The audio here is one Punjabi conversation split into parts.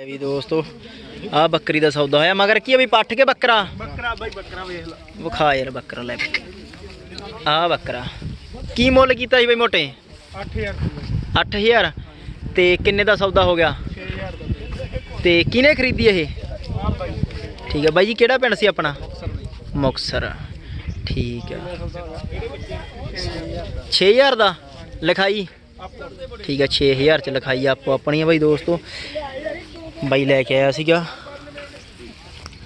ਇਹ ਵੀ ਦੋਸਤੋ ਆ ਬੱਕਰੀ ਦਾ ਸੌਦਾ ਹੋਇਆ ਮਗਰ ਕੀ ਆ ਵੀ ਪੱਠ ਕੇ ਬੱਕਰਾ? ਬੱਕਰਾ ਬਾਈ ਬੱਕਰਾ ਵੇਖ ਲੈ। ਵਿਖਾ ਯਾਰ ਬੱਕਰਾ ਲੈ। ਆ ਬੱਕਰਾ। ਕੀ ਮੁੱਲ ਕੀਤਾ ਸੀ ਬਈ ਮੋਟੇ? 8000 8000 ਤੇ ਕਿੰਨੇ ਦਾ ਸੌਦਾ ਹੋ ਗਿਆ? 6000 ਦਾ। ਤੇ ਕਿਹਨੇ ਖਰੀਦੀ ਇਹ? ਠੀਕ ਹੈ ਬਾਈ ਜੀ ਕਿਹੜਾ ਪਿੰਡ ਸੀ ਆਪਣਾ? ਮੁਕਸਰ ਠੀਕ ਹੈ 6000 ਦਾ? ਲਿਖਾਈ। ਠੀਕ ਹੈ 6000 ਚ ਲਿਖਾਈ ਆਪੋ ਆਪਣੀ ਹੈ ਬਾਈ ਦੋਸਤੋ। ਬਾਈ ਲੈ ਕੇ ਆਇਆ ਸੀਗਾ।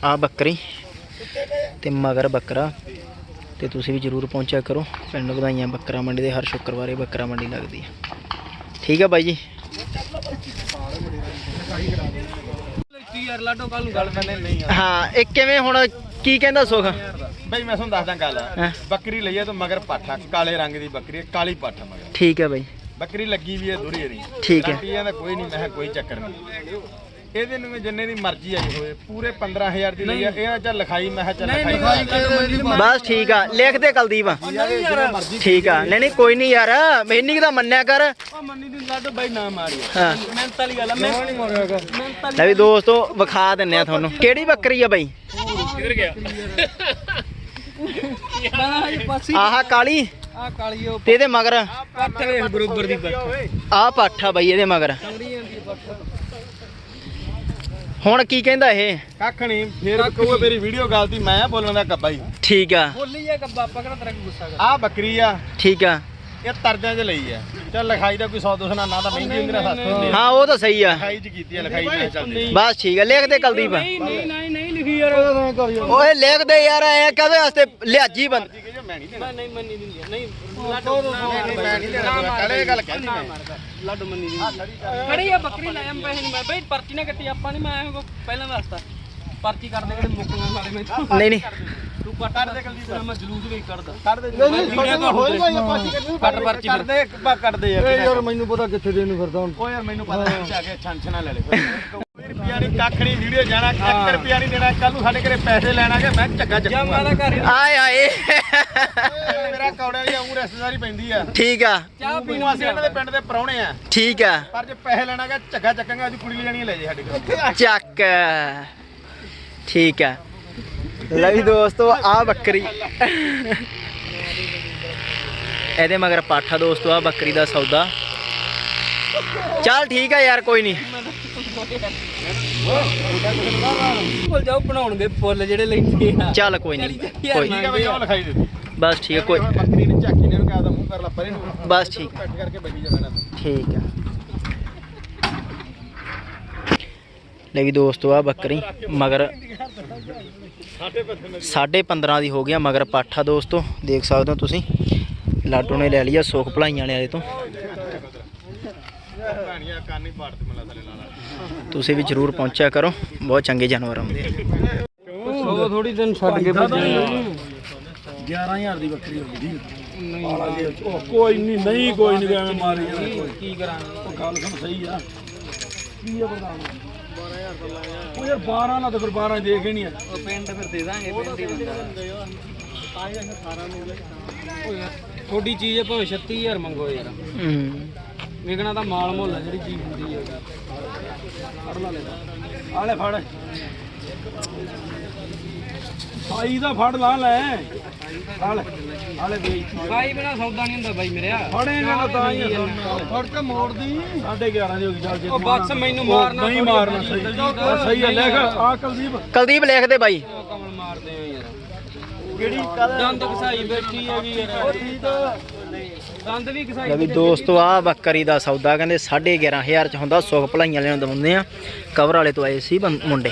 ਆ ਬੱਕਰੀ ਤੇ ਮਗਰ ਬੱਕਰਾ ਤੇ ਤੁਸੀਂ ਵੀ ਜਰੂਰ ਪਹੁੰਚਿਆ ਕਰੋ। ਪਿੰਡ ਵਧਾਈਆਂ ਬੱਕਰਾ ਮੰਡੀ ਦੇ ਹਰ ਸ਼ੁੱਕਰਵਾਰੇ ਬੱਕਰਾ ਮੰਡੀ ਲੱਗਦੀ ਹੈ ਠੀਕ ਹੈ ਬਾਈ ਜੀ। ਯਾਰ ਲਾਡੋ ਕੱਲ ਨੂੰ ਗੱਲ ਮੈਨੇ ਨਹੀਂ ਹਾਂ ਇਹ ਕਿਵੇਂ ਹੁਣ ਕੀ ਕਹਿੰਦਾ ਸੁਖ? ਬਈ ਮੈਂ ਤੁਹਾਨੂੰ ਦੱਸਦਾ ਗੱਲ। ਹੈਂ? ਬੱਕਰੀ ਲਈ ਆ ਤਾਂ ਮਗਰ ਪਾਠਾ ਕਾਲੇ ਰੰਗ ਦੀ ਬੱਕਰੀ ਹੈ, ਕਾਲੀ ਪਾਠਾ ਮਗਰ। ਠੀਕ ਹੈ ਬਾਈ। ਬੱਕਰੀ ਲੱਗੀ ਵੀ ਹੈ ਦੁਰੀ ਇਹਦੀ। ਠੀਕ ਹੈ। ਗਾਰੰਟੀਆਂ ਦਾ ਕੋਈ ਨਹੀਂ ਮੈਂ ਕਿਹਾ ਕੋਈ ਚੱਕਰ ਨਹੀਂ। ਇਹਦੇ ਨੂੰ ਜਿੰਨੇ ਦੀ ਮਰਜ਼ੀ ਆਈ ਹੋਵੇ ਪੂਰੇ 15000 ਦੀ ਲਈ ਆ। ਇਹਨਾਂ ਚ ਲਿਖਾਈ ਮੈਂ ਕਿਹਾ ਚੱਲ ਲਿਖਾਈ। ਬਸ ਠੀਕ ਆ। ਲਿਖ ਦੇ ਕੁਲਦੀਪ ਠੀਕ ਆ। ਨਹੀਂ ਨਹੀਂ ਕੋਈ ਨਹੀਂ ਯਾਰ। ਮੈਨੀ ਦਾ ਮੰਨਿਆ ਕਰ। ਉਹ ਮੰਨੀ ਦੀ ਲਾਡੋ ਬਾਈ ਨਾ ਮਾਰੀ। ਹਾਂ। ਮਿਹਨਤ ਵਾਲੀ ਗੱਲ ਆ। ਮੈਂ ਨਹੀਂ ਮਾਰਿਆਗਾ ਮਿਹਨਤ ਲੈ ਵੀ ਦੋਸਤੋ ਵਿਖਾ ਦਿੰਨੇ ਆ ਤੁਹਾਨੂੰ। ਕਿਹੜੀ ਬੱਕਰੀ ਆ ਬਾਈ? ਕਿੱਧਰ ਗਿਆ? ਆਹ ਕਾਲੀ? ਆ ਕਾਲੀ ਉਹ ਤੇ ਇਹਦੇ ਮਗਰ? ਪੱਠ। ਵੇਖ ਬਰੋਬਰ ਦੀ ਪੱਠ। ਬਾਈ ਇਹਦੇ ਮਗਰ। ਚੌੜੀ ਜਾਂਦੀ ਪੱਠ। ਹੁਣ ਕੀ ਕਹਿੰਦਾ ਇਹ? ਕੱਖ ਨਹੀਂ ਫੇਰ ਕਹੂਗਾ ਮੇਰੀ ਵੀਡੀਓ ਗਲਤੀ ਮੈਂ ਆ ਬੋਲਣ ਦਾ ਕੱਬਾ ਹੀ। ਠੀਕ ਆ। ਬੋਲੀ ਆ ਕੱਬਾ ਆਪਾਂ ਕਿਹੜਾ ਤੇਰਾ ਕੋਈ ਗੁੱਸਾ ਕਰ ਆ ਬੱਕਰੀ ਆ। ਠੀਕ ਆ। ਇਹ ਤਰਦਿਆਂ 'ਚ ਲਈ ਆ। ਚੱਲ ਲਿਖਾਈ ਦਾ ਕੋਈ 100 200 ਨਾ ਨਾ ਤਾਂ ਮਹਿੰਗੀ ਹੁੰਦੀ ਨਾ ਸਸਤੀ ਹੁੰਦੀ ਆ। ਹਾਂ ਉਹ ਤਾਂ ਸਹੀ ਆ। ਲਿਖਾਈ 'ਚ ਕੀਤੀ ਆ ਲਿਖਾਈ ਮੈਂ ਚੱਲਦੀ। ਬਸ ਠੀਕ ਆ ਲਿਖ ਦੇ ਕੁਲਦੀਪ। ਨਹੀਂ ਨਹੀਂ ਨਹੀਂ ਨਹੀਂ ਲਿਖੀ ਯਾਰ। ਓਏ ਲਿਖ ਦੇ ਯਾਰ ਐ ਕਦੇ ਵਾਸਤੇ ਲਿਆਜੀ ਬੰਦ? ਮੈਂ ਨਹੀਂ ਦੇਣਾ। ਮੈਂ ਨਹੀਂ ਮੰਨੀ ਦਿੰਦੀ ਆ, ਨਹੀਂ ਲਾਡੋ ਨਹੀਂ, ਮੈਂ ਨਹੀਂ ਦੇਣਾ। ਕੱਲੇ ਇਹ ਗੱਲ ਕਹਿੰਦੀ ਮੈਂ। ਲਾਡੋ ਮੰਨੀ ਦਿੰਦੀ ਖੜੀ ਆ ਬੱਕਰੀ ਲੈ ਆ ਪੈਸੇ ਨਹੀਂ ਮੈਂ। ਬਈ ਪਰਚੀ ਨਾ ਕੱਟੀ ਆਪਾਂ ਨਹੀਂ ਮੈਂ ਐਵੇਂ ਕੋ ਪਹਿਲਾਂ ਦੱਸਤਾ। ਪਰਚੀ ਕਰਦੇ ਕਿਹੜੇ ਮੁੱਕਣਾ ਸਾਰੇ ਮੈਂ ਨਹੀਂ ਨਹੀਂ। ਤੂੰ ਪੱਟ ਕਰ ਦੇ ਗਲਤੀ ਤੇ ਮੈਂ ਜਲੂਸ ਵੀ ਕਰਦਾ ਕੱਢ ਦੇ ਹੋਏਗਾ ਹੀ ਆਪਾਂ ਕੱਟ ਪਰਚੀ ਕੱਢ ਦੇ ਕੱਬਾ ਕੱਢ ਦੇ ਯਾਰ ਯਾਰ ਮੈਨੂੰ ਪਤਾ ਕਿੱਥੇ ਦੇ ਨੂੰ ਫਿਰਦਾ ਹੁਣ। ਓ ਯਾਰ ਮੈਨੂੰ ਪਤਾ ਨਹੀਂ ਜਾ ਕੇ ਛੰਛਣਾ ਲੈ ਲੈ ਰੁਪਿਆ ਨਹੀਂ ਕੱਖ ਨਹੀਂ ਵੀਡੀਓ ਜਾਣਾ 1 ਰੁਪਿਆ ਨਹੀਂ ਦੇਣਾ ਕੱਲ ਨੂੰ ਸਾਡੇ ਘਰੇ ਪੈਸੇ ਲੈਣਾਗੇ ਮੈਂ ਝੱਗਾ ਜਾਂ ਚੱਕੂਗਾ ਮੈਂ ਤਾਂ ਘਰ ਹੀ। ਆਏ ਆਏ। ਮੇਰਾ ਕੌੜੇ ਦੀ ਆਉਂ ਰਿਸ਼ਤੇਦਾਰੀ ਪੈਂਦੀ ਆ। ਠੀਕ ਆ। ਚਾਹ ਪੀਣ ਤੂੰ ਅਸੀਂ ਇਹਨਾਂ ਦੇ ਪਿੰਡ ਦੇ ਪਰੌਣੇ ਆ। ਠੀਕ ਆ। ਪਰ ਜੇ ਪੈਸੇ ਲੈਣਾਗਾ ਝੱਗਾ ਚੱਕਾਂਗਾ ਅੱਜ ਕੁੜੀ ਲੈ ਜਾਣੀ ਲੈ ਜੇ ਸਾਡੇ ਕੋਲ ਚੱਕ। ਠੀਕ ਆ। ਲੈ ਵੀ ਦੋਸਤੋ ਆ ਬੱਕਰੀ। ਇਹਦੇ ਮਗਰ ਪਾਠਾ ਦੋਸਤੋ ਆ ਬੱਕਰੀ ਦਾ ਸੌਦਾ। ਚੱਲ ਠੀਕ ਆ ਯਾਰ ਕੋਈ ਨਹੀਂ। ਭੁੱਲ ਜਾਓ ਬਣਾਉਣਗੇ ਫੁੱਲ ਜਿਹੜੇ ਲੈਂਦੇ ਆ। ਚੱਲ ਕੋਈ ਨਹੀਂ। ਕੋਈ ਠੀਕ ਆ ਬਈ ਉਹ ਲਿਖਾਈ ਦੇ ਦੇ ਬਸ ਠੀਕ ਆ ਕੋਈ ਹੁਣ ਬੱਕਰੀ ਨੇ ਝਾਕੀ ਨੇ ਉਹਨੂੰ ਕਹਾ ਮੂੰਹ ਕਰ ਲਾ ਪਰੇ ਨੂੰ। ਬਸ ਠੀਕ ਕੱਟ ਕਰਕੇ ਬੈਠੀ ਜਾਣਾ ਠੀਕ ਆ। ਲੈ ਵੀ ਦੋਸਤੋ ਆ ਬੱਕਰੀ ਮਗਰ ਸਾਢੇ 15 ਦੀ ਹੋ ਗਿਆ ਮਗਰ ਪਾਠਾ ਦੋਸਤੋ। ਦੇਖ ਸਕਦੇ ਹੋ ਤੁਸੀਂ ਲਾਡੋ ਨੇ ਲੈ ਲਿਆ ਸੁਖ ਭਲਾਈਆਂ ਵਾਲੇ ਤੋਂ। ਤੁਸੀਂ ਵੀ ਜਰੂਰ ਪਹੁੰਚਿਆ ਕਰੋ। ਬਹੁਤ ਚੰਗੇ ਜਾਨਵਰ ਆਉਂਦੇ ਆ। ਉਹ ਥੋੜੀ ਦਿਨ ਛੱਡ ਕੇ ਭੱਜਣੇ 11000 ਦੀ ਬੱਕਰੀ ਹੋ ਗਈ। ਕੋਈ ਨਹੀਂ ਨਹੀਂ ਕੋਈ ਨਹੀਂ ਐਵੇਂ ਮਾਰੀ ਜਾਣਾ ਕੀ ਕਰਾਂਗੇ? ਉਹ ਗੱਲ ਸੁਣ ਸਹੀ ਆ। ਕੀ ਆ ਪ੍ਰਧਾਨ? ਉਹ ਯਾਰ 12 ਨਾਲ ਤਾਂ ਫਿਰ 12 ਦੇ ਕੇ ਨਹੀਂ ਆ। ਉਹ ਪਿੰਡ ਫਿਰ ਦੇ ਦਾਂਗੇ ਪਿੰਡ ਹੀ ਬੰਦਾ। ਉਹ ਯਾਰ ਥੋੜੀ ਚੀਜ਼ ਹੈ ਭਾਵੇਂ 36000 ਮੰਗੋ ਯਾਰ। ਹੂੰ। ਵਿਕਣਾ ਤਾਂ ਮਾਲ ਮੁੱਲ ਹੈ ਜਿਹੜੀ ਚੀਜ਼ ਹੁੰਦੀ ਹੈ ਫੜ ਲਾ ਲੈ। ਆਲੇ ਫੜ। ਸਾਈ ਦਾ ਫੜ ਲਾ ਲੈ। ਆਲੇ ਆਲੇ ਵੇਚ। ਭਾਈ ਬਿਨਾ ਸੌਦਾ ਨਹੀਂ ਹੁੰਦਾ ਬਾਈ ਮੇਰਿਆ। ਫੜੇਗਾ ਨਾ ਤਾਂ ਹੀ ਫੜ ਕੇ ਮੋੜਦੀ 11.5 ਦੀ ਹੋ ਗਈ ਚੱਲ ਜੇ ਉਹ ਬਸ ਮੈਨੂੰ ਮਾਰਨਾ ਨਹੀਂ ਮਾਰਨਾ ਸਹੀ। ਆ, ਸਹੀ ਆ ਲਿਖ। ਆ ਕੁਲਦੀਪ। ਕੁਲਦੀਪ ਲਿਖ ਦੇ ਬਾਈ। ਕਮਲ ਮਾਰਦੇ ਆ ਯਾਰ। ਕਿਹੜੀ ਦੰਦ ਘਸਾਈ ਬੈਠੀ ਹੈਗੀ ਯਾਰ। ਲੈ ਵੀ ਦੋਸਤੋ ਆ ਬੱਕਰੀ ਦਾ ਸੌਦਾ ਕਹਿੰਦੇ 11500 ਚ ਹੁੰਦਾ ਸੁਖ ਭਲਾਈਆਂ ਵਾਲਿਆਂ ਨੂੰ ਦਵਾਉਂਦੇ ਆ। ਕਵਰ ਵਾਲੇ ਤੋਂ ਆਏ ਸੀ ਬੰ- ਮੁੰਡੇ।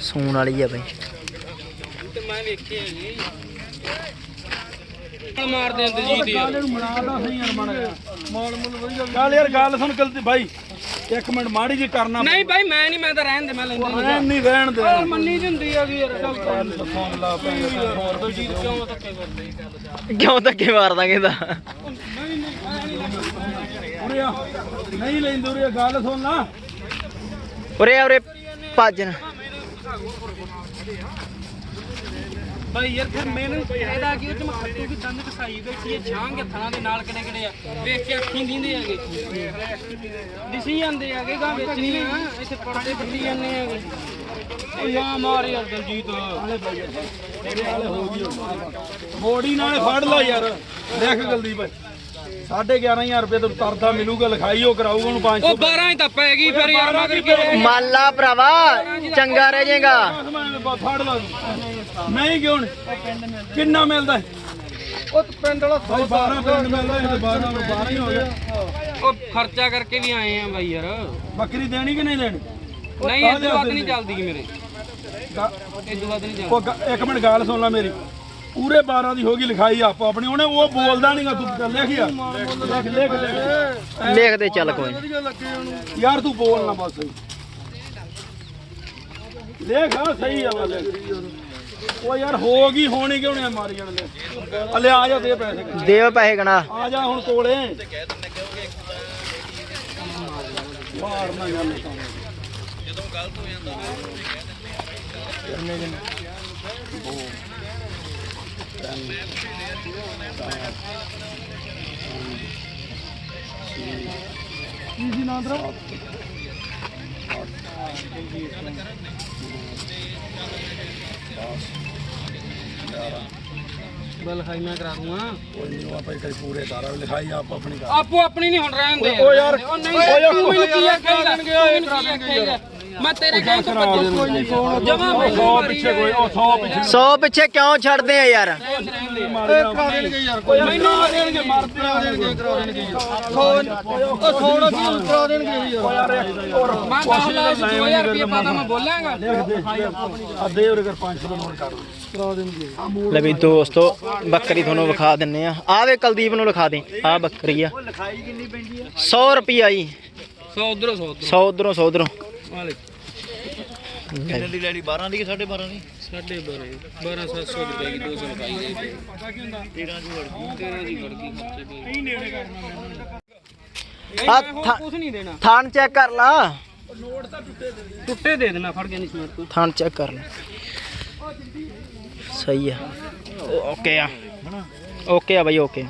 ਸੂਣ ਵਾਲੀ ਆ ਬਾਈ। ਤੇ ਮੈਂ ਵੇਖੇ ਹੈਗੇ ਮਾਰਦੇ ਯਾਰ। ਇਹਨੂੰ ਮਨਾਦਾ ਸਹੀ ਯਾਰ ਮੌਲ ਮੁੱਲ ਵਧੀਆ ਚੱਲ ਯਾਰ ਗੱਲ ਸੁਣ ਕੁਲਦੀਪ ਭਾਈ ਇੱਕ ਮਿੰਟ ਮਾੜੀ ਜੀ ਕਰਨਾ ਨਹੀਂ ਬਾਈ ਮੈਂ ਨਹੀਂ ਮੈਂ ਤਾਂ ਰਹਿਣ ਦੇ ਮੈਂ ਲੈਂਦਾ ਨਹੀਂ ਨਹੀਂ ਰਹਿਣ ਦੇ। ਯਾਰ ਮੰਨੀ ਦੀ ਹੁੰਦੀ ਹੈਗੀ ਯਾਰ ਫੋਨ ਲਾ ਹੋਰ ਦਲਜੀਤ ਕਿਉਂ ਧੱਕੇ ਕਰਦੇ ਗੱਲ ਕਿਉਂ ਧੱਕੇ ਮਾਰ ਦਾਂਗੇ ਦਾ ਉਰੇ ਆ। ਨਹੀਂ ਲੈਂਦੇ ਉਰੇ ਗੱਲ ਸੁਣ ਨਾ ਉਰੇ ਉਰੇ ਭੱਜ ਨਾ। ਬਾਈ ਯਾਰ ਫਿਰ ਮੈਨੂੰ ਇਹਦਾ ਕੀ ਉਹ ਚ ਮੈਂ ਖੱਟੂ ਕਿ ਦੰਦ ਕਸਾਈ ਬੈਠੀ ਹੈ ਛਾਂਗ ਥਾਂ ਦੇ ਨਾਲ ਕਿਹੜੇ ਕਿਹੜੇ ਆ। ਵੇਖ ਕੇ ਅੱਖੀਂ ਦਿੰਦੇ ਆਗੇ ਦਿਸੀ ਜਾਂਦੇ ਆਗੇ ਗਾਂ ਵੇਚਣੀ ਆ। ਇੱਥੇ ਪਰਦੇ ਬੱਤੀ ਜਾਂਦੇ ਆਗੇ ਉਹ ਯਾ ਮਾਰ ਯਾਰ ਦਲਜੀਤ। ਬੋਡੀ ਨਾਲ ਫੜ ਲਾ ਯਾਰ। ਦੇਖ ਗਲਦੀ ਭਾਈ 11500 ਰੁਪਏ ਤੋਂ ਤਰਦਾ ਮਿਲੂਗਾ ਲਿਖਾਈ ਉਹ ਕਰਾਊਗਾ ਉਹਨੂੰ 500 ਉਹ 12 ਹੀ ਤਾਂ ਪੈ ਗਈ ਫਿਰ ਯਾਰ ਮਗਰ? ਮੰਨ ਲਾ ਭਰਾਵਾ ਚੰਗਾ ਰਹਿ ਜਾਏਗਾ ਫੜ ਲਾ। ਨਹੀਂ ਕਿਉਂ ਨੀ? ਕਿੰਨਾ ਮਿਲਦਾ? ਹੈ? ਉਹ ਪਿੰਡ ਵਾਲਾ ਭਾਈ 12 ਪਿੰਡ ਮਿਲਦਾ ਇਹ ਤਾਂ 12 ਨੂੰ 12 ਹੀ ਹੋ ਗਿਆ। ਉਹ ਖਰਚਾ ਕਰਕੇ ਵੀ ਆਏ ਆ ਬਾਈ ਯਾਰ। ਬੱਕਰੀ ਦੇਣੀ ਕਿ ਨਹੀਂ ਦੇਣੀ? ਨਹੀਂ ਇਹ ਤੋਂ ਵੱਧ ਨਹੀਂ ਚੱਲਦੀ ਗੀ ਮੇਰੇ। ਗਾ- ਇਹ ਤੋਂ ਵੱਧ ਨਹੀਂ ਚੱਲਦੀ। ਉਹ ਗ- ਇੱਕ ਮਿੰਟ ਗੱਲ ਸੁਣ ਲੈ ਮੇਰੀ। ਪੂਰੇ 12 ਦੀ ਹੋ ਗਈ ਲਿਖਾਈ ਆਪੋ ਆਪਣੀ। ਉਹਨੇ ਉਹ ਬੋਲਦਾ ਨਹੀਂਗਾ ਤੂੰ ਲਿਖ ਯਾਰ। ਲਿਖ ਲਿਖ ਲਿਖ। ਲਿਖ ਦੇ ਚੱਲ ਕੋਈ ਨੀ। ਯਾਰ ਤੂੰ ਬੋਲ ਨਾ ਬਸ। ਲਿਖ ਆ ਸਹੀ ਆ ਵਾ ਲਿਖ ਉਹ ਯਾਰ ਹੋ ਗਈ ਹੋਣੀ ਕਿਉਂ ਨਹੀਂ ਮਾਰੀ ਜਾਣ ਲੈ ਅਲੇ ਆ ਜਾ ਦੇ ਪੈਸੇ ਦਿਓ ਪੈਸੇ ਗਣਾ ਆ ਜਾ ਹੁਣ ਕੋਲੇ। ਬਾਹਰ ਨਾ ਗੱਲ ਤਾਂ ਕੀ ਸੀ ਨਾਂ ਤੇਰਾ? ਬਲ ਖਾਈ ਮੈਂ ਕਰਾ ਦੂੰਗਾ ਕੋਈ ਨਹੀਂ ਉਹ ਆਪਾਂ ਕਈ ਪੂਰੇ ਤਾਰਾ ਲਿਖਾਈ ਆਪ ਆਪਣੀ ਕਰ ਆਪੋ ਆਪਣੀ ਨਹੀਂ ਹੁਣ ਰਹਿਣ ਦੇ। ਓ ਯਾਰ, ਉਹ ਯਾਰ, ਤੂੰ ਮੈਨੂੰ ਕੀ ਆਖੇਗਾ? ਤੂੰ ਮੈਨੂੰ ਕੀ ਆਖੇਗਾ? ਮੈਂ ਤੇਰੇ ਕਹਿਣ ਤੋਂ ਕੋਈ ਨਹੀਂ। ਜਮਾ ਸੌ ਪਿੱਛੇ ਕੋਈ ਉਹ 100 ਪਿੱਛੇ 100 ਪਿੱਛੇ ਕਿਉਂ ਛੱਡਦੇ ਆ ਯਾਰ? ਕਰਾ ਦੇਣਗੇ ਯਾਰ ਕੋਈ ਮੈਨੂੰ ਕਰਾ ਦੇਣਗੇ ਮਰਦੇ ਕਰਾ ਦੇਣਗੇ ਕਰਾ ਦੇਣਗੇ ਉਹ ਥੋੜਾ ਸੀ ਕਰਾ ਦੇਣਗੇ ਯਾਰ। ਔਰ ਮੈਂ 10 ਲੱਖ 2000 ਰੁਪਏ ਪਾਦਾ ਮੈਂ ਬੋਲਾਂਗਾ। ਆ ਦੇ ਉਰੇ ਕਰ 500 ਦਾ ਨੋਟ ਕਰ। ਕਰਾ ਦੇਣਗੇ। ਲੈ ਵੀ ਦੋਸਤੋ ਬੱਕਰੀ ਤੁਹਾਨੂੰ ਵਿਖਾ ਦਿੰਨੇ ਆ। ਆ ਵੇ ਕੁਲਦੀਪ ਨੂੰ ਲਿਖਾ ਦੇ ਆ ਬੱਕਰੀ ਆ। ਲਿਖਾਈ ਕਿੰਨੀ ਪੈਂਦੀ ਆ? 100 ਰੁਪਿਆ ਜੀ। 100 ਉਧਰੋਂ 100 100 ਉਧਰੋਂ। 100 ਉਧਰੋਂ ਦੀ ਲੈਣੀ? 12 ਦੀ ਕਿ 12.5 ਦੀ? ਸਾਢੇ 12 12700 ਰੁਪਏ ਦੀ 200 ਲਗਾਈ ਦੇ 13 ਦੀ ਵੜ ਗਈ। 13 ਦੀ ਵੜ ਗਈ ਖਰਚੇ ਪਈ ਆ ਆ ਥਾ- ਕੁਝ ਨਹੀਂ ਦੇਣਾ। ਥਾਨ ਚੈੱਕ ਕਰ ਲਾ। ਟੁੱਟੇ ਦੇ ਦੇਣਾ ਫੜ ਕੇ ਨਹੀਂ ਸਮਰ ਤੂੰ। ਥਾਨ ਚੈੱਕ ਕਰ ਲੈ। ਸਹੀ ਆ। ਓਕੇ ਆ। ਓਕੇ ਆ ਬਾਈ ਓਕੇ